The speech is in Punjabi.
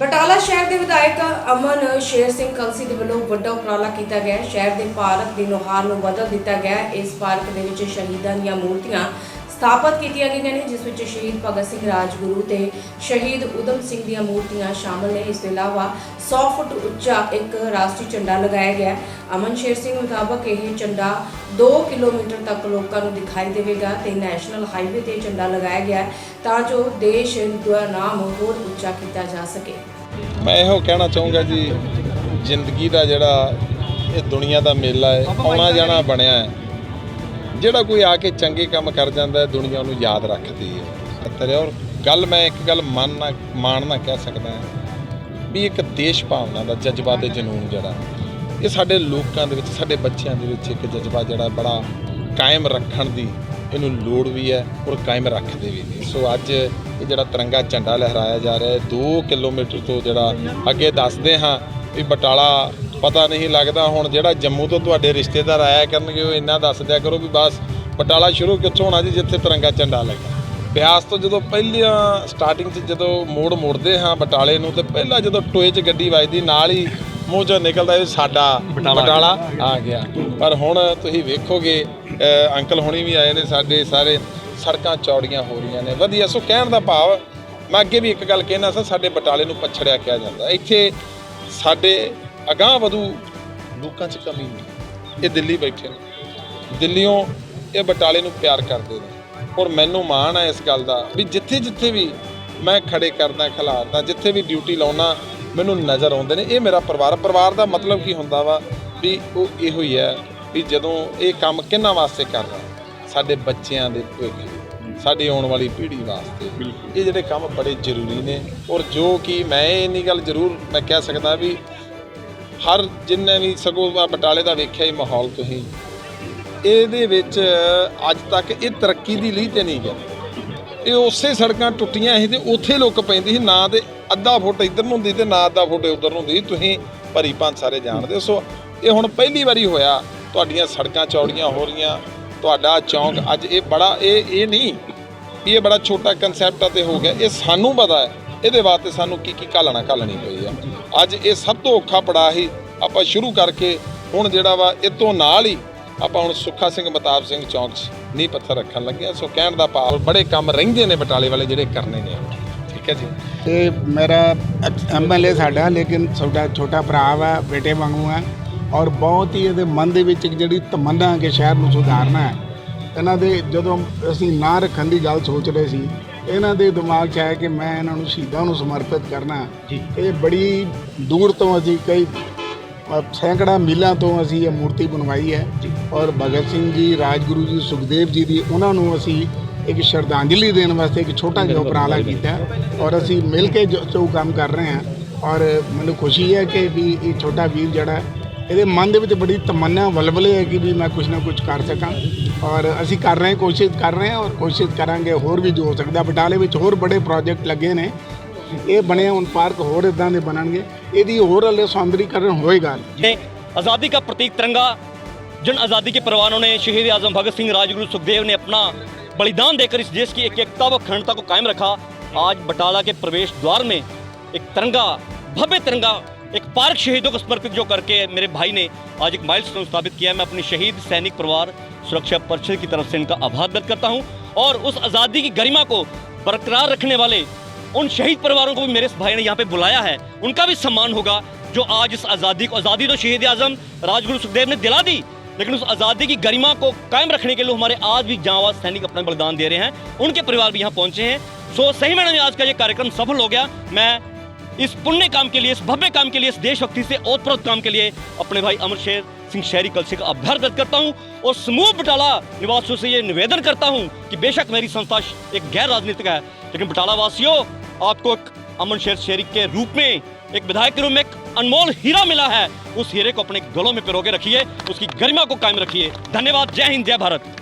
ਬਟਾਲਾ ਸ਼ਹਿਰ ਦੇ ਵਿਧਾਇਕ ਅਮਨ ਸ਼ੇਰ ਸਿੰਘ ਕਲਸੀ ਦੇ ਵੱਲੋਂ ਵੱਡਾ ਉਪਰਾਲਾ ਕੀਤਾ ਗਿਆ। ਸ਼ਹਿਰ ਦੇ ਪਾਰਕ ਦੀ ਨੁਹਾਰ ਨੂੰ ਬਦਲ ਦਿੱਤਾ ਗਿਆ। ਇਸ ਪਾਰਕ ਦੇ ਵਿੱਚ ਸ਼ਹੀਦਾਂ ਦੀਆਂ ਮੂਰਤੀਆਂ ਸਥਾਪਿਤ ਕੀਤੀਆਂ ਗਈਆਂ ਨੇ ਜਿਸ ਵਿੱਚ ਸ਼ਹੀਦ ਭਗਤ ਸਿੰਘ ਰਾਜਗੁਰੂ ਤੇ ਸ਼ਹੀਦ ਉਦਮ ਸਿੰਘ ਦੀਆਂ ਮੂਰਤੀਆਂ ਸ਼ਾਮਲ ਨੇ। ਇਸ ਤੋਂ ਇਲਾਵਾ 100 ਫੁੱਟ ਉੱਚਾ ਇੱਕ ਰਾਸ਼ਟਰੀ ਝੰਡਾ ਲਗਾਇਆ ਗਿਆ ਅਮਨ ਸ਼ੇਰ ਸਿੰਘ ਮੁਤਾਬਕ ਇਹ ਝੰਡਾ 2 ਕਿਲੋਮੀਟਰ ਤੱਕ ਲੋਕਾਂ ਨੂੰ ਦਿਖਾਈ ਦੇਵੇਗਾ ਤੇ ਨੈਸ਼ਨਲ ਹਾਈਵੇ ਤੇ ਝੰਡਾ ਲਗਾਇਆ ਗਿਆ ਤਾਂ ਜੋ ਦੇਸ਼ ਦਾ ਨਾਮ ਹੋਰ ਉੱਚਾ ਕੀਤਾ ਜਾ ਸਕੇ। ਮੈਂ ਇਹੋ ਕਹਿਣਾ ਚਾਹੂੰਗਾ ਜੀ, ਜ਼ਿੰਦਗੀ ਦਾ ਜਿਹੜਾ ਇਹ ਦੁਨੀਆ ਦਾ ਮੇਲਾ ਹੈ, ਆਉਣਾ ਜਾਣਾ ਬਣਿਆ ਹੈ। ਜਿਹੜਾ ਕੋਈ ਆ ਕੇ ਚੰਗੇ ਕੰਮ ਕਰ ਜਾਂਦਾ ਹੈ, ਦੁਨੀਆ ਉਹਨੂੰ ਯਾਦ ਰੱਖਦੀ ਹੈ। ਖਤਰ ਔਰ ਗੱਲ ਮੈਂ ਇੱਕ ਗੱਲ ਮੰਨਣਾ ਮਾਣਨਾ ਕਹਿ ਸਕਦਾ ਹਾਂ ਵੀ ਇੱਕ ਦੇਸ਼ ਭਾਵਨਾ ਦਾ ਜਜ਼ਬਾ ਤੇ ਜਨੂਨ ਜਿਹੜਾ ਇਹ ਸਾਡੇ ਲੋਕਾਂ ਦੇ ਵਿੱਚ, ਸਾਡੇ ਬੱਚਿਆਂ ਦੇ ਵਿੱਚ ਇੱਕ ਜਜ਼ਬਾ ਜਿਹੜਾ ਬੜਾ ਕਾਇਮ ਰੱਖਣ ਦੀ ਇਹਨੂੰ ਲੋੜ ਵੀ ਹੈ ਔਰ ਕਾਇਮ ਰੱਖਦੇ ਵੀ ਨੇ। ਸੋ ਅੱਜ ਇਹ ਜਿਹੜਾ ਤਿਰੰਗਾ ਝੰਡਾ ਲਹਿਰਾਇਆ ਜਾ ਰਿਹਾ ਹੈ 2 ਕਿਲੋਮੀਟਰ ਤੋਂ ਜਿਹੜਾ ਅੱਗੇ ਦੱਸਦੇ ਹਾਂ ਵੀ ਬਟਾਲਾ ਪਤਾ ਨਹੀਂ ਲੱਗਦਾ। ਹੁਣ ਜਿਹੜਾ ਜੰਮੂ ਤੋਂ ਤੁਹਾਡੇ ਰਿਸ਼ਤੇਦਾਰ ਆਇਆ ਕਰਨਗੇ ਉਹ ਇੰਨਾ ਦੱਸ ਦਿਆ ਕਰੋ ਵੀ ਬਸ ਬਟਾਲਾ ਸ਼ੁਰੂ ਕਿੱਥੋਂ ਹੋਣਾ ਜੀ ਜਿੱਥੇ ਤਿਰੰਗਾ ਝੰਡਾ ਲੱਗਾ। ਬਿਆਸ ਤੋਂ ਜਦੋਂ ਪਹਿਲੀਆਂ ਸਟਾਰਟਿੰਗ 'ਚ ਜਦੋਂ ਮੋੜ ਮੁੜਦੇ ਹਾਂ ਬਟਾਲੇ ਨੂੰ ਤੇ ਪਹਿਲਾਂ ਜਦੋਂ ਟੋਏ 'ਚ ਗੱਡੀ ਵੱਜਦੀ ਨਾਲ ਹੀ ਮੂੰਹ 'ਚੋਂ ਨਿਕਲਦਾ ਇਹ ਸਾਡਾ ਬਟਾਲਾ ਆ ਗਿਆ। ਪਰ ਹੁਣ ਤੁਸੀਂ ਵੇਖੋਗੇ ਅੰਕਲ ਹੁਣੀ ਵੀ ਆਏ ਨੇ ਸਾਡੇ ਸਾਰੇ ਸੜਕਾਂ ਚੌੜੀਆਂ ਹੋ ਰਹੀਆਂ ਨੇ। ਵਧੀਆ ਸੋ ਕਹਿਣ ਦਾ ਭਾਵ ਮੈਂ ਅੱਗੇ ਵੀ ਇੱਕ ਗੱਲ ਕਹਿਣਾ ਸੀ ਸਾਡੇ ਬਟਾਲੇ ਨੂੰ ਪਛੜਿਆ ਕਿਹਾ ਜਾਂਦਾ। ਇੱਥੇ ਸਾਡੇ ਅਗਾਂਹ ਵਧੂ ਲੋਕਾਂ 'ਚ ਕਮੀ ਨਹੀਂ। ਇਹ ਦਿੱਲੀ ਬੈਠੇ ਨੇ। ਦਿੱਲੀੋਂ ਇਹ ਬਟਾਲੇ ਨੂੰ ਪਿਆਰ ਕਰਦੇ ਨੇ। ਔਰ ਮੈਨੂੰ ਮਾਣ ਹੈ ਇਸ ਗੱਲ ਦਾ ਵੀ ਜਿੱਥੇ ਜਿੱਥੇ ਵੀ ਮੈਂ ਖੜੇ ਕਰਦਾ ਖਿਲਾਰਦਾ ਜਿੱਥੇ ਵੀ ਡਿਊਟੀ ਲਾਉਣਾ ਮੈਨੂੰ ਨਜ਼ਰ ਆਉਂਦੇ ਨੇ। ਇਹ ਮੇਰਾ ਪਰਿਵਾਰ। ਪਰਿਵਾਰ ਦਾ ਮਤਲਬ ਕੀ ਹੁੰਦਾ ਵਾ ਵੀ ਉਹ ਇਹੋ ਹੀ ਹੈ ਵੀ ਜਦੋਂ ਇਹ ਕੰਮ ਕਿਹਨਾਂ ਵਾਸਤੇ ਕਰ ਰਿਹਾ? ਸਾਡੇ ਬੱਚਿਆਂ ਦੇ ਭਵਿੱਖ ਸਾਡੀ ਆਉਣ ਵਾਲੀ ਪੀੜ੍ਹੀ ਵਾਸਤੇ। ਇਹ ਜਿਹੜੇ ਕੰਮ ਬੜੇ ਜ਼ਰੂਰੀ ਨੇ। ਔਰ ਜੋ ਕਿ ਮੈਂ ਇੰਨੀ ਗੱਲ ਜ਼ਰੂਰ ਮੈਂ ਕਹਿ ਸਕਦਾ ਵੀ ਹਰ ਜਿੰਨੇ ਵੀ ਸਗੋਂ ਆਹ ਬਟਾਲੇ ਦਾ ਵੇਖਿਆ ਹੀ ਮਾਹੌਲ ਤੁਸੀਂ। ਇਹਦੇ ਵਿੱਚ ਅੱਜ ਤੱਕ ਇਹ ਤਰੱਕੀ ਦੀ ਲੀਹ ਤੇ ਨਹੀਂ ਗਿਆ। ਇਹ ਉਸੇ ਸੜਕਾਂ ਟੁੱਟੀਆਂ ਸੀ ਤੇ ਉੱਥੇ ਲੋਕ ਪੈਂਦੀ ਸੀ। ਨਾ ਤੇ ਅੱਧਾ ਫੁੱਟ ਇੱਧਰ ਨੂੰ ਹੁੰਦੀ ਤੇ ਨਾ ਅੱਧਾ ਫੁੱਟ ਉੱਧਰ ਨੂੰ ਹੁੰਦੀ ਤੁਸੀਂ ਭਰੀ ਪੰਜ ਸਾਰੇ ਜਾਣਦੇ ਹੋ। ਸੋ ਇਹ ਹੁਣ ਪਹਿਲੀ ਵਾਰੀ ਹੋਇਆ। ਤੁਹਾਡੀਆਂ ਸੜਕਾਂ ਚੌੜੀਆਂ ਹੋ ਰਹੀਆਂ। ਤੁਹਾਡਾ ਚੌਂਕ ਅੱਜ ਇਹ ਬੜਾ ਇਹ ਇਹ ਨਹੀਂ। ਇਹ ਬੜਾ ਛੋਟਾ ਕਨਸੈਪਟ ਤੇ ਹੋ ਗਿਆ। ਇਹ ਸਾਨੂੰ ਪਤਾ ਹੈ। ਇਹਦੇ ਵਾਸਤੇ ਸਾਨੂੰ ਕੀ ਕੀ ਘਾਲਣਾ ਘਾਲਣੀ ਪਈ ਆ। ਅੱਜ ਇਹ ਸਭ ਤੋਂ ਔਖਾ ਪੜਾ ਹੀ ਆਪਾਂ ਸ਼ੁਰੂ ਕਰਕੇ ਹੁਣ ਜਿਹੜਾ ਵਾ ਇਹ ਤੋਂ ਨਾਲ ਹੀ ਆਪਾਂ ਹੁਣ ਸੁੱਖਾ ਸਿੰਘ ਮਤਾਬ ਸਿੰਘ ਚੌਂਕ 'ਚ ਨੀਂਹ ਪੱਥਰ ਰੱਖਣ ਲੱਗੇ ਆ ਸੋ ਕਹਿਣ ਦਾ ਭਾਵ ਬੜੇ ਕੰਮ ਰਹਿੰਦੇ ਨੇ ਬਟਾਲੇ ਵਾਲੇ ਜਿਹੜੇ ਕਰਨੇ ਨੇ ਠੀਕ ਹੈ ਜੀ? ਤੇ ਮੇਰਾ ਐਮਐਲਏ ਸਾਡਾ, ਲੇਕਿਨ ਸਾਡਾ ਛੋਟਾ ਭਰਾ ਵਾ, ਬੇਟੇ ਵਾਂਗੂ ਆ। ਔਰ ਬਹੁਤ ਹੀ ਇਹਦੇ ਮਨ ਦੇ ਵਿੱਚ ਇੱਕ ਜਿਹੜੀ ਤਮੰਨਾ ਕਿ ਸ਼ਹਿਰ ਨੂੰ ਸੁਧਾਰਨਾ ਹੈ। ਇਹਨਾਂ ਦੇ ਜਦੋਂ ਅਸੀਂ ਨਾਂ ਰੱਖਣ ਦੀ ਗੱਲ ਸੋਚ ਰਹੇ ਸੀ ਇਹਨਾਂ ਦੇ ਦਿਮਾਗ 'ਚ ਆਇਆ ਕਿ ਮੈਂ ਇਹਨਾਂ ਨੂੰ ਸ਼ਹੀਦਾਂ ਨੂੰ ਸਮਰਪਿਤ ਕਰਨਾ ਇਹ ਬੜੀ ਦੂਰ ਤੋਂ ਅਸੀਂ ਕਈ ਸੈਂਕੜਾ ਮੀਲਾਂ ਤੋਂ ਅਸੀਂ ਇਹ ਮੂਰਤੀ ਬਣਵਾਈ ਹੈ ਔਰ ਭਗਤ ਸਿੰਘ ਜੀ ਰਾਜਗੁਰੂ ਜੀ ਸੁਖਦੇਵ ਜੀ ਦੀ ਉਹਨਾਂ ਨੂੰ ਅਸੀਂ ਇੱਕ ਸ਼ਰਧਾਂਜਲੀ ਦੇਣ ਵਾਸਤੇ ਇੱਕ ਛੋਟਾ ਜਿਹਾ ਉਪਰਾਲਾ ਕੀਤਾ ਔਰ ਅਸੀਂ ਮਿਲ ਕੇ ਜੋ ਕੰਮ ਕਰ ਰਹੇ ਹਾਂ ਔਰ ਮੈਨੂੰ ਖੁਸ਼ੀ ਹੈ ਕਿ ਵੀ ਇਹ ਛੋਟਾ ਵੀਰ ਜਿਹੜਾ ਇਹਦੇ ਮਨ ਦੇ ਵਿੱਚ ਬੜੀ ਤਮੰਨਾ ਵਲਵਲੇ ਹੈ ਕਿ ਵੀ ਮੈਂ ਕੁਝ ਨਾ ਕੁਝ ਕਰ ਸਕਾਂ। ਔਰ ਅਸੀਂ ਕਰ ਰਹੇ ਹਾਂ ਕੋਸ਼ਿਸ਼ ਕਰ ਰਹੇ ਹਾਂ ਔਰ ਕੋਸ਼ਿਸ਼ ਕਰਾਂਗੇ ਹੋਰ ਵੀ ਜੋ ਹੋ ਸਕਦਾ ਬਟਾਲੇ ਵਿੱਚ ਹੋਰ ਬੜੇ ਪ੍ਰੋਜੈਕਟ ਲੱਗੇ ਨੇ ਇਹ ਬਣੇ ਹੁਣ ਪਾਰਕ ਹੋਰ ਇਦਾਂ ਦੇ ਬਣਨਗੇ ਇਹਦੀ ਹੋਰ ਹਲੇ ਸੌਂਦਰੀਕਰਨ ਹੋਏਗਾ ने आज़ादी का प्रतीक तिरंगा जन आज़ादी के परवानों ने शहीद आजम भगत सिंह राजगुरु सुखदेव ने अपना बलिदान देकर इस देश की एक एकता व अखंडता को कायम रखा आज बटाला के प्रवेश द्वार में एक तिरंगा भव्य तिरंगा एक पार्क शहीदों को समर्पित जो करके मेरे भाई ने आज एक माइलस्टोन स्थापित किया है। मैं अपनी शहीद सैनिक परिवार सुरक्षा परिषद की तरफ़ से इनका आभार व्यक्त करता हूँ और उस आज़ादी की गरिमा को बरकरार रखने वाले उन शहीद परिवारों को भी मेरे भाई ने यहाँ पे बुलाया है। उनका भी सम्मान होगा जो आज इस आज़ादी को आज़ादी तो शहीद आज़म, राजगुरु सुखदेव ने दिला दी, लेकिन उस आज़ादी की गरिमा को कायम रखने के लिए हमारे आज भी जांबाज सैनिक अपना बलिदान दे रहे हैं। उनके परिवार भी यहाँ पहुँचे हैं। सो सही मैंने में आज का ये कार्यक्रम सफल हो गया। मैं इस पुण्य काम के लिए, इस भव्य काम के लिए, इस देशभक्ति से ओतप्रोत काम के लिए अपने भाई अमर शेर सिंह शहरी कलसी का व्यक्त करता हूँ और समूह बटाला निवासियों से ये निवेदन करता हूँ कि बेशक मेरी संस्था एक गैर राजनीतिक है। लेकिन बटाला वासियों आपको एक अमन शेर शहरी के रूप में, एक विधायक के रूप में एक अनमोल हीरा मिला है। उस हीरे को अपने गलों में पिरोगे रखिए, उसकी गरिमा को कायम रखिए। धन्यवाद। जय हिंद, जय भारत।